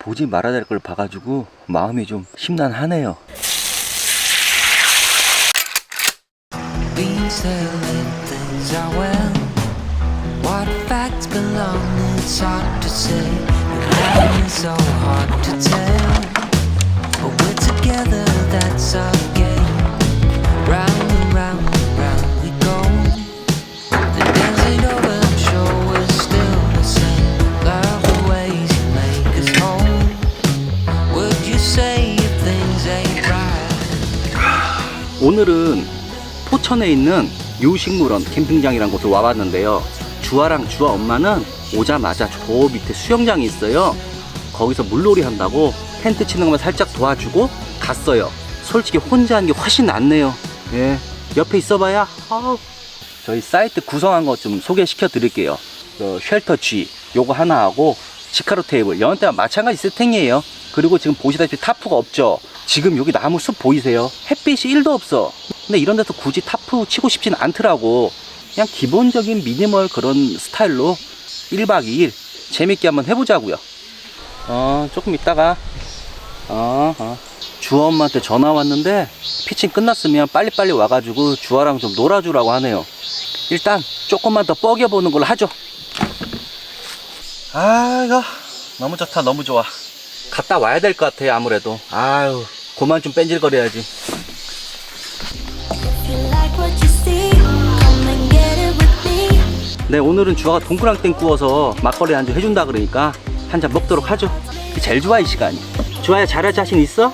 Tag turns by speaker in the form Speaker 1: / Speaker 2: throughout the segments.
Speaker 1: 보지 말아야 될 걸 봐가지고 마음이 좀 심란하네요. 오늘은 포천에 있는 요식물원 캠핑장이라는 곳을 와봤는데요. 주아랑 주아 엄마는 오자마자 저 밑에 수영장이 있어요. 거기서 물놀이 한다고 텐트 치는 것만 살짝 도와주고 갔어요. 솔직히 혼자 하는 게 훨씬 낫네요. 예. 옆에 있어봐야, 아우. 저희 사이트 구성한 것 좀 소개시켜 드릴게요. 그 쉘터 G, 요거 하나 하고, 지카로 테이블, 여느 때와 마찬가지 세팅이에요. 그리고 지금 보시다시피 타프가 없죠. 지금 여기 나무 숲 보이세요? 햇빛이 1도 없어. 근데 이런 데서 굳이 타프 치고 싶진 않더라고. 그냥 기본적인 미니멀 그런 스타일로 1박 2일 재밌게 한번 해보자고요. 어, 조금 있다가, 어, 어. 주아 엄마한테 전화 왔는데, 피칭 끝났으면 빨리빨리 와가지고 주아랑 좀 놀아주라고 하네요. 일단 조금만 더 뻐겨보는 걸로 하죠. 아, 이거 너무 좋다, 너무 좋아. 갔다 와야 될 것 같아요, 아무래도. 아유, 그만 좀 뺀질거려야지. 네, 오늘은 주아가 동그랑땡 구워서 막걸리 한잔 해준다 그러니까 한 잔 먹도록 하죠. 제일 좋아, 이 시간이. 주아야, 잘할 자신 있어?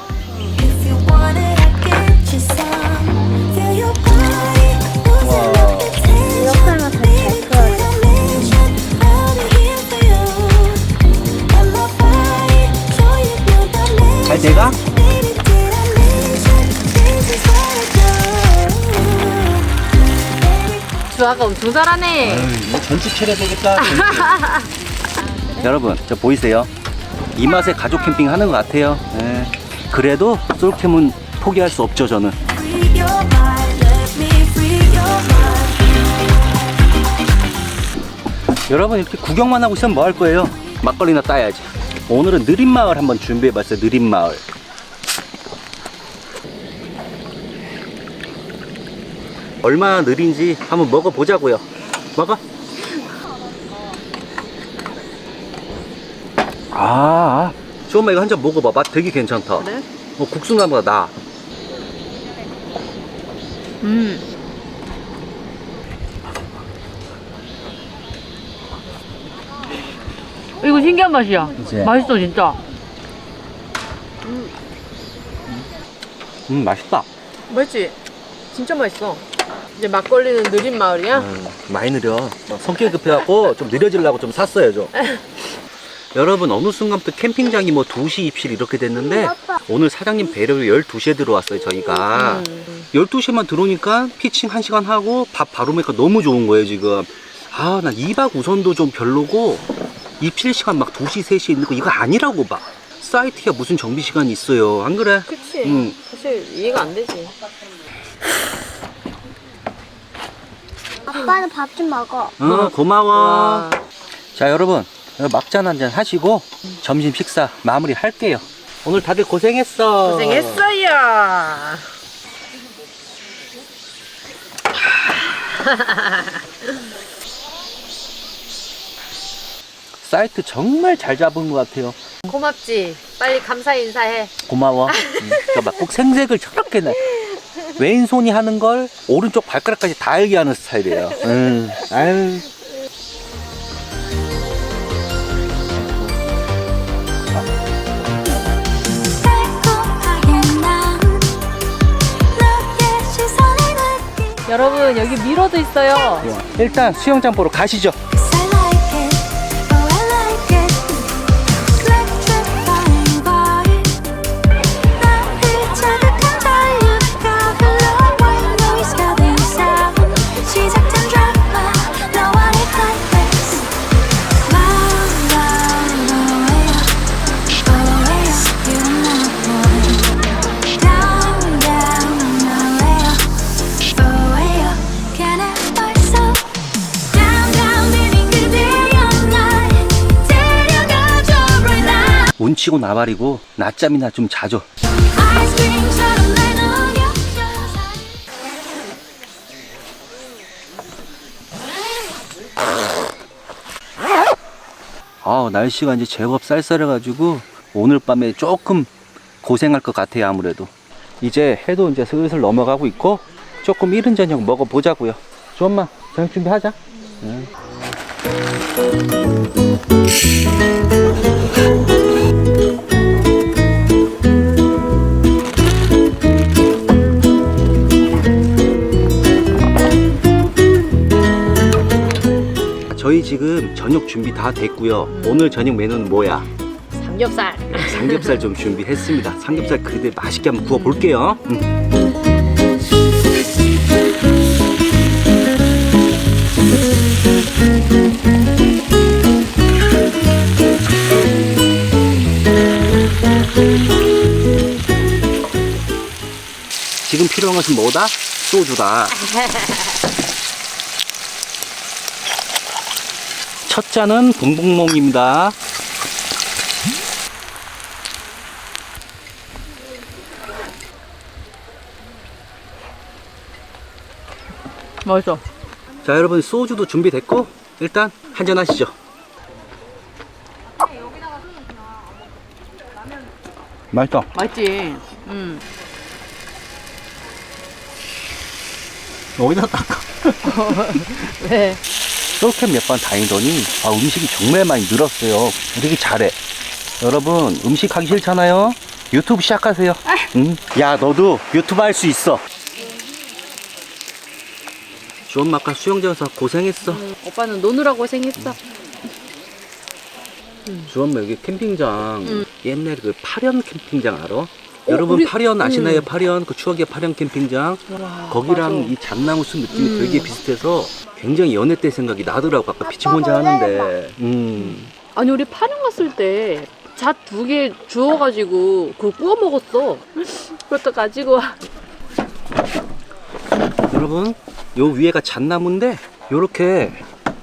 Speaker 2: 아가 엄청 잘하네.
Speaker 1: 이거 전집 차려야 되겠다. 여러분, 저 보이세요? 이 맛에 가족 캠핑 하는 것 같아요. 예. 그래도 솔캠은 포기할 수 없죠, 저는.
Speaker 3: Free your mind, let me free your mind.
Speaker 1: 여러분, 이렇게 구경만 하고 있으면 뭐 할 거예요? 막걸리나 따야지. 오늘은 느린마을 한번 준비해봤어요, 느린마을. 얼마나 느린지 한번 먹어보자고요. 먹어. 아, 조금만 이거 한 잔 먹어봐. 맛 되게 괜찮다.
Speaker 2: 그래?
Speaker 1: 뭐 국수나보다 나.
Speaker 2: 음. 이거 신기한 맛이야.
Speaker 1: 그치?
Speaker 2: 맛있어 진짜.
Speaker 1: 음, 맛있다.
Speaker 2: 맛있지? 진짜 맛있어. 이제 막걸리는 느린 마을이야?
Speaker 1: 음, 많이 느려. 성격이 급해갖고 좀 느려지려고 좀 샀어요, 좀. 여러분, 어느 순간부터 캠핑장이 뭐 2시 입실 이렇게 됐는데, 오늘 사장님 배려로 12시에 들어왔어요, 저희가. 12시에만 들어오니까 피칭 1시간 하고 밥 바로 먹으니까 너무 좋은 거예요, 지금. 아, 나 2박 우선도 좀 별로고, 입실 시간 막 2시, 3시 있는 거 이거 아니라고 봐. 사이트가 무슨 정비 시간이 있어요. 안 그래?
Speaker 2: 그치.
Speaker 1: 음.
Speaker 2: 사실 이해가 안 되지.
Speaker 3: 아빠는 밥 좀 먹어.
Speaker 1: 어, 고마워.
Speaker 2: 와.
Speaker 1: 자 여러분 막잔 한잔 하시고 점심 식사 마무리 할게요 오늘 다들 고생했어
Speaker 2: 고생했어요.
Speaker 1: 사이트 정말 잘 잡은 것 같아요
Speaker 2: 고맙지. 빨리 감사 인사해.
Speaker 1: 고마워 음, 저막꼭 생색을 저렇게 내 왼손이 하는 걸 오른쪽 발가락까지 다 알게 하는 스타일이에요. 음, 아유.
Speaker 2: 여러분 여기 미러도 있어요.
Speaker 1: 일단 수영장 보러 가시죠 온치고 나발이고 낮잠이나 좀 자죠. 아 날씨가 이제 제법 쌀쌀해가지고 오늘 밤에 조금 고생할 것 같아요 아무래도 이제 해도 이제 슬슬 넘어가고 있고 조금 이른 저녁 먹어보자고요 좀만 저녁 준비하자 응. 지금 저녁 준비 다 됐고요 오늘 저녁 메뉴는 뭐야?
Speaker 2: 삼겹살.
Speaker 1: 삼겹살 좀 준비했습니다. 삼겹살 그대 맛있게 한번 구워 볼게요. 음. 지금 필요한 것은 뭐다? 소주다. 첫 잔은 붕붕몽입니다.
Speaker 2: 맛있어.
Speaker 1: 자 여러분 소주도 준비됐고 일단 한잔 하시죠 맛있다
Speaker 2: 맛있지? 음.
Speaker 1: 어디다 닦아
Speaker 2: 왜?
Speaker 1: 솔캠 몇 번 다니더니 아, 음식이 정말 많이 늘었어요 되게 잘해 여러분 음식 하기 싫잖아요 유튜브 시작하세요 응? 야 너도 유튜브 할 수 있어 주 엄마 아까 수영장에서 고생했어
Speaker 2: 오빠는 노느라고 고생했어.
Speaker 1: 주 엄마 여기 캠핑장 옛날에 그 파련 캠핑장 알아? 여러분
Speaker 2: 어, 우리-
Speaker 1: 파련 아시나요?
Speaker 2: 음.
Speaker 1: 파련 그 추억의 파련 캠핑장
Speaker 2: 와,
Speaker 1: 거기랑. 이 잣나무 숲 느낌이
Speaker 2: 음.
Speaker 1: 되게 비슷해서 굉장히 연애 때 생각이 나더라고. 아까 피치 혼자 하는데. 음.
Speaker 2: 아니 우리 파령 갔을 때 잣 두 개 주워가지고 그거 구워 먹었어. 그것도 가지고 와.
Speaker 1: 여러분 요 위에가 잣나무인데 요렇게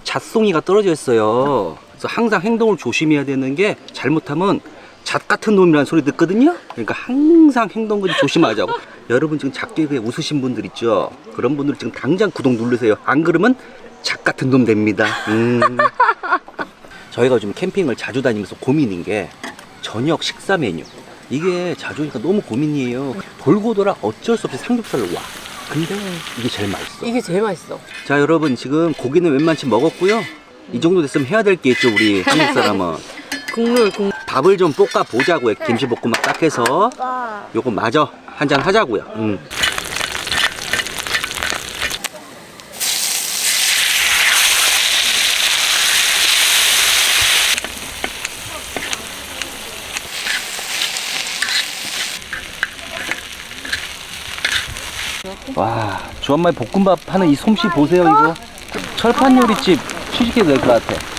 Speaker 1: 잣송이가 떨어져 있어요. 그래서 항상 행동을 조심해야 되는 게 잘못하면 잣 같은 놈이라는 소리 듣거든요? 그러니까 항상 행동을 조심하자고 여러분 지금 작게에 웃으신 분들 있죠? 그런 분들 지금 당장 구독 누르세요. 안 그러면 잣 같은 놈 됩니다. 음. 저희가 좀 캠핑을 자주 다니면서 고민인 게 저녁 식사 메뉴. 이게 자주 오니까 너무 고민이에요. 돌고 돌아 어쩔 수 없이 삼겹살로 와. 근데 이게 제일 맛있어.
Speaker 2: 이게 제일 맛있어.
Speaker 1: 자 여러분 지금 고기는 웬만치 먹었고요. 이 정도 됐으면 해야 될 게 있죠 우리 한국 사람은.
Speaker 2: 국물 국.
Speaker 1: 밥을 좀 볶아 보자고요 김치볶음밥 딱 해서.
Speaker 3: 와.
Speaker 1: 요거 마저 한잔 하자고요 음. 와, 주한마의 볶음밥 하는 이 솜씨 보세요, 이거. 철판 요리집 취직해도 될 것 같아.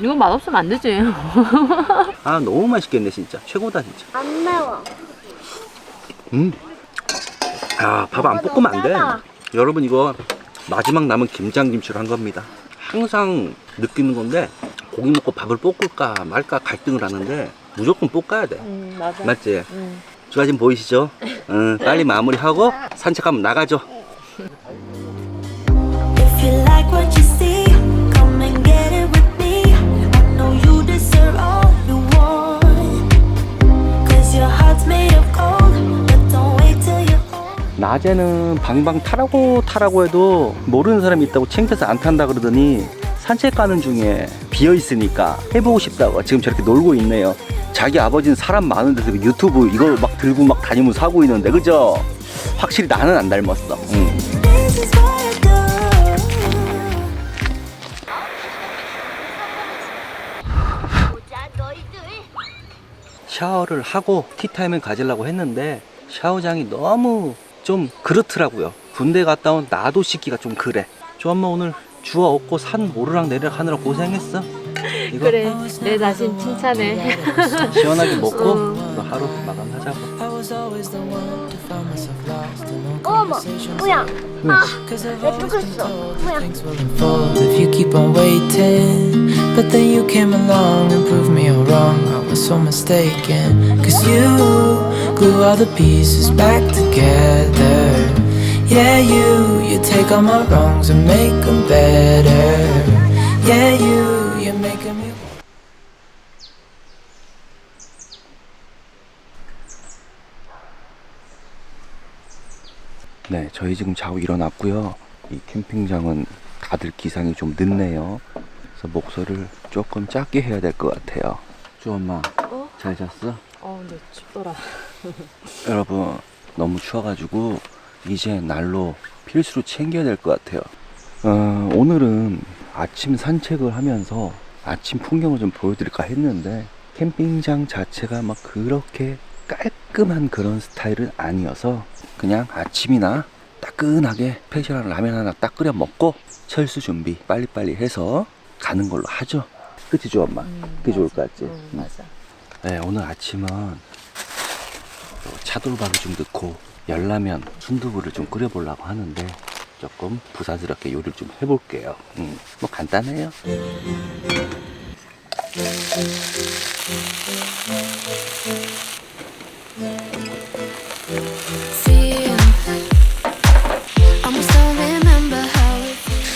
Speaker 2: 이거 맛없으면 안 되지.
Speaker 1: 아, 너무 맛있겠네, 진짜. 최고다, 진짜.
Speaker 3: 안 매워.
Speaker 1: 음. 아, 밥 안 볶으면 안 돼. 여러분, 이거 마지막 남은 김장김치로 한 겁니다. 항상 느끼는 건데, 고기 먹고 밥을 볶을까 말까 갈등을 하는데, 무조건 볶아야 돼.
Speaker 2: 음 맞아.
Speaker 1: 맞지?
Speaker 2: 음.
Speaker 1: 저 지금 보이시죠? 응, 빨리 마무리하고 산책 한번 나가죠.
Speaker 3: If you like what you
Speaker 1: 낮에는 방방 타라고 타라고 해도 모르는 사람이 있다고 챙겨서 안 탄다 그러더니 산책 가는 중에 비어 있으니까 해보고 싶다고 지금 저렇게 놀고 있네요. 자기 아버지는 사람 많은 데 서 유튜브 이거 막 들고 막 다니면서 하고 있는데 그죠? 확실히 나는 안 닮았어. 응. 샤워를 하고 티타임을 가지려고 했는데 샤워장이 너무 좀 그렇더라고요. 군대 갔다 온 나도 씻기가 좀 그래. 저 엄마 오늘 주워 얻고 산 오르락 내리락 하느라 고생했어. 이거
Speaker 2: 그래 내 자신 칭찬해.
Speaker 1: 시원하게 먹고
Speaker 2: 음.
Speaker 1: 또 하루 마감하자고.
Speaker 3: 어머. 뭐야? 아, 뭐야?
Speaker 4: things will unfold if you keep on waiting. But then you came along and proved me all wrong. I was so mistaken. Cause you glue all the pieces back together. Yeah, you, you take all my wrongs and make them better. Yeah, you, you're making me.
Speaker 1: 네, 저희 지금 자고 일어났고요. 이 캠핑장은 다들 기상이 좀 늦네요. 그래서 목소리를 조금 작게 해야 될 것 같아요. 쭈 엄마,
Speaker 2: 어?
Speaker 1: 잘 잤어?
Speaker 2: 어, 근데 춥더라.
Speaker 1: 여러분, 너무 추워가지고 이제 날로 필수로 챙겨야 될 것 같아요. 어, 오늘은 아침 산책을 하면서 아침 풍경을 좀 보여드릴까 했는데 캠핑장 자체가 막 그렇게 깔끔한 그런 스타일은 아니어서 그냥 아침이나 따끈하게 스페셜한 라면 하나 딱 끓여 먹고 철수 준비 빨리빨리 해서 가는 걸로 하죠. 그치 죠 엄마? 그게 좋을 것 같지?
Speaker 2: 응,
Speaker 1: 응.
Speaker 2: 맞아.
Speaker 1: 네, 오늘 아침은 차돌박이 좀 넣고 열라면 순두부를 좀 끓여보려고 하는데 조금 부사스럽게 요리를 좀 해볼게요. 음, 뭐 간단해요.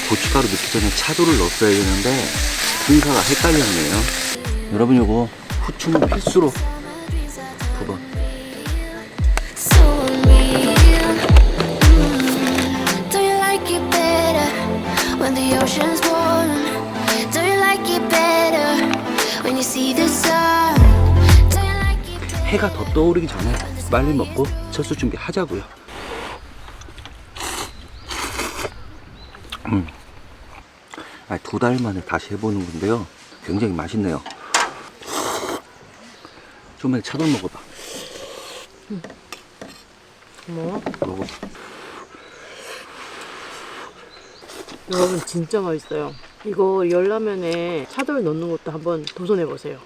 Speaker 1: 고춧가루 넣기 전에 차돌을 넣었어야 되는데 분사가 헷갈렸네요. 여러분 요거 후추는 필수로
Speaker 3: ocean's warm? Do you like it better when you see the sun? Do you like it better?
Speaker 1: 해가 더 떠오르기 전에 빨리 먹고 철수 준비 하자고요. 음. 아, 두달 만에 다시 해보는 건데요. 굉장히 맛있네요. 좀만 차돌 먹어봐.
Speaker 2: 뭐?
Speaker 1: 먹어.
Speaker 2: 여러분 진짜 맛있어요. 이거 열라면에 차돌 넣는 것도 한번 도전해 보세요.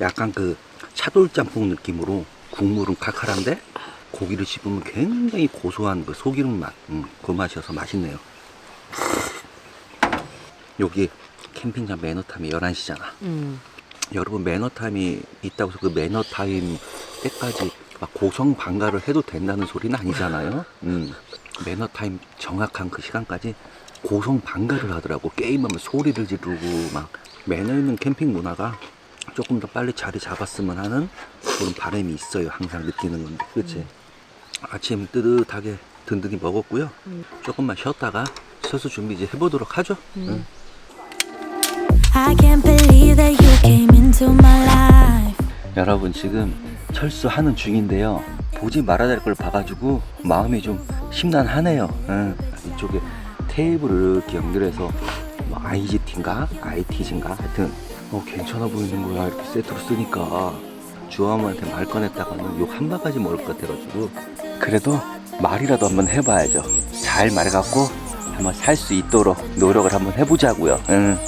Speaker 1: 약간 그 차돌 짬뽕 느낌으로 국물은 칼칼한데 고기를 씹으면 굉장히 고소한 그 소기름 맛. 음, 그 맛이어서 맛있네요. 여기 캠핑장 매너타임이 11시잖아.
Speaker 2: 음.
Speaker 1: 여러분 매너타임이 있다고 해서 그 매너타임 때까지 막 고성 방가를 해도 된다는 소리는 아니잖아요. 음, 매너타임 정확한 그 시간까지 고성 방가를 하더라고. 게임하면 소리를 지르고 막 매너 있는 캠핑 문화가 조금 더 빨리 자리 잡았으면 하는 그런 바람이 있어요. 항상 느끼는 건데. 그치? 아침 뜨뜻하게 든든히 먹었고요. 조금만 쉬었다가 서수 준비 이제 해보도록 하죠. 응.
Speaker 3: Life.
Speaker 1: 여러분 지금 철수하는 중인데요. 보지 말아야 될 걸 봐가지고 마음이 좀 심란하네요. 응. 이쪽에 테이블을 이렇게 연결해서 뭐 IGT인가 IT인가 하여튼 어, 괜찮아 보이는 거야 이렇게 세트로 쓰니까 주아모한테 말 꺼냈다가는 욕 한 바가지 먹을 것 같아가지고 그래도 말이라도 한번 해봐야죠. 잘 말해갖고 한번 살 수 있도록 노력을 한번 해보자고요. 응.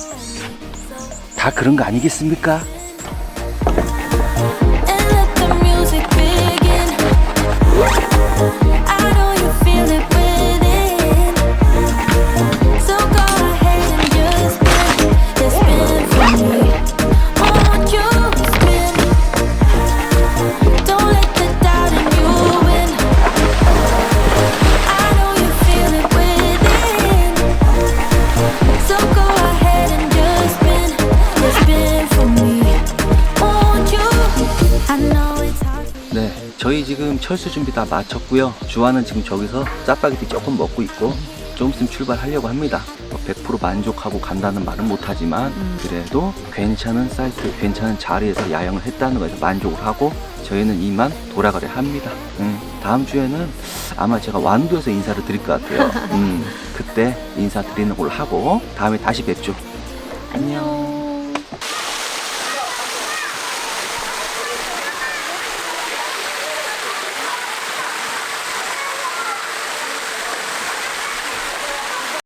Speaker 1: 다 그런 거 아니겠습니까? 철수 준비 다 마쳤고요. 주아는 지금 저기서 짜파게티 조금 먹고 있고 좀 있으면 출발하려고 합니다. 뭐100% 만족하고 간다는 말은 못하지만 그래도 괜찮은 사이트, 괜찮은 자리에서 야영을 했다는 거에서 만족을 하고 저희는 이만 돌아가려 합니다. 음, 다음 주에는 아마 제가 완도에서 인사를 드릴 것 같아요. 음, 그때 인사 드리는 걸로 하고 다음에 다시 뵙죠. 안녕.